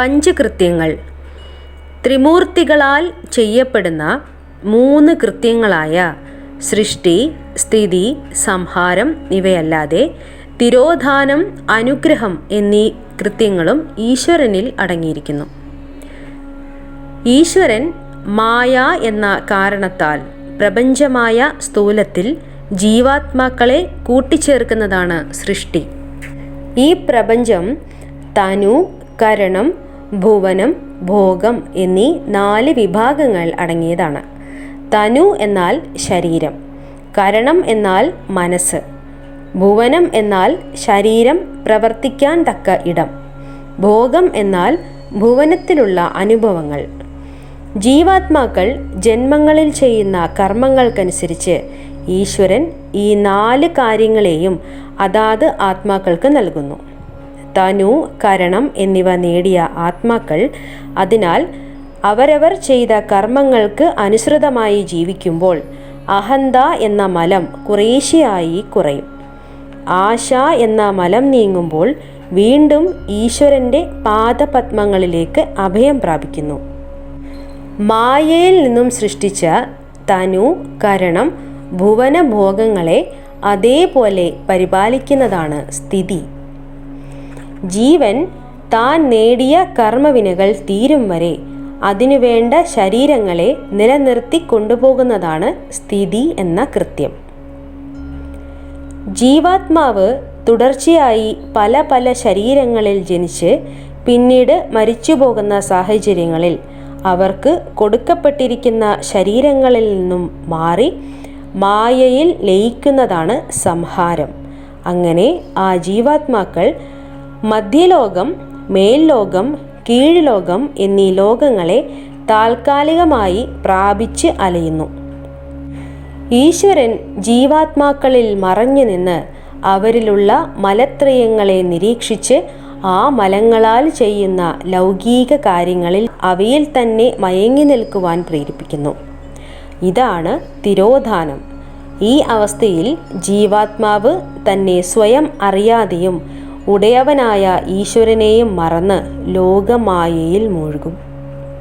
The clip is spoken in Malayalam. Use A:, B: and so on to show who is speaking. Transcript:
A: പഞ്ചകൃത്യങ്ങൾ. ത്രിമൂർത്തികളാൽ ചെയ്യപ്പെടുന്ന മൂന്ന് കൃത്യങ്ങളായ സൃഷ്ടി സ്ഥിതി സംഹാരം ഇവയല്ലാതെ തിരോധാനം അനുഗ്രഹം എന്നീ കൃത്യങ്ങളും ഈശ്വരനിൽ അടങ്ങിയിരിക്കുന്നു. ഈശ്വരൻ മായ എന്ന കാരണത്താൽ പ്രപഞ്ചമായ സ്ഥൂലത്തിൽ ജീവാത്മാക്കളെ കൂട്ടിച്ചേർക്കുന്നതാണ് സൃഷ്ടി. ഈ പ്രപഞ്ചം തനു കരണം ഭുവനം ഭോഗം എന്നീ നാല് വിഭാഗങ്ങൾ അടങ്ങിയതാണ്. തനു എന്നാൽ ശരീരം കരണം എന്നാൽ മനസ്സ് ഭുവനം എന്നാൽ ശരീരം പ്രവർത്തിക്കാൻ തക്ക ഇടം ഭോഗം എന്നാൽ ഭുവനത്തിലുള്ള അനുഭവങ്ങൾ. ജീവാത്മാക്കൾ ജന്മങ്ങളിൽ ചെയ്യുന്ന കർമ്മങ്ങൾക്കനുസരിച്ച് ഈശ്വരൻ ഈ നാല് കാര്യങ്ങളെയും അതാത് ആത്മാക്കൾക്ക് നൽകുന്നു. തനു കരണം എന്നിവ നേടിയ ആത്മാക്കൾ അതിനാൽ അവരവർ ചെയ്ത കർമ്മങ്ങൾക്ക് അനുസൃതമായി ജീവിക്കുമ്പോൾ അഹന്ത എന്ന മലം കുറേശ്ശെയായി കുറയും. ആശ എന്ന മലം നീങ്ങുമ്പോൾ വീണ്ടും ഈശ്വരന്റെ പാദപത്മങ്ങളിലേക്ക് അഭയം പ്രാപിക്കുന്നു. മായയിൽ നിന്നും സൃഷ്ടിച്ച തനു കരണം ഭുവനഭോഗങ്ങളെ അതേപോലെ പരിപാലിക്കുന്നതാണ് സ്ഥിതി. ജീവൻ താൻ നേടിയ കർമ്മവിനകൾ തീരും വരെ. അതിനുവേണ്ട ശരീരങ്ങളെ നിലനിർത്തി കൊണ്ടുപോകുന്നതാണ് സ്ഥിതി എന്ന കൃത്യം. ജീവാത്മാവ് തുടർച്ചയായി പല പല ശരീരങ്ങളിൽ ജനിച്ച് പിന്നീട് മരിച്ചുപോകുന്ന സാഹചര്യങ്ങളിൽ അവർക്ക് കൊടുക്കപ്പെട്ടിരിക്കുന്ന ശരീരങ്ങളിൽ നിന്നും മാറി മായയിൽ ലയിക്കുന്നതാണ് സംഹാരം. അങ്ങനെ ആ ജീവാത്മാക്കൾ മധ്യലോകം മേൽലോകം കീഴ്ലോകം എന്നീ ലോകങ്ങളെ താൽക്കാലികമായി പ്രാപിച്ച് അലയുന്നു. ഈശ്വരൻ ജീവാത്മാക്കളിൽ മറഞ്ഞു നിന്ന് അവരിലുള്ള മലത്രയങ്ങളെ നിരീക്ഷിച്ച് ആ മലങ്ങളാൽ ചെയ്യുന്ന ലൗകിക കാര്യങ്ങളിൽ അവയിൽ തന്നെ മയങ്ങി നിൽക്കുവാൻ പ്രേരിപ്പിക്കുന്നു. ഇതാണ് തിരോധാനം. ഈ അവസ്ഥയിൽ ജീവാത്മാവ് തന്നെ സ്വയം അറിയാതെയും ഉടയവനായ ഈശ്വരനെയും മറന്ന് ലോകമായയിൽ മുഴുകും.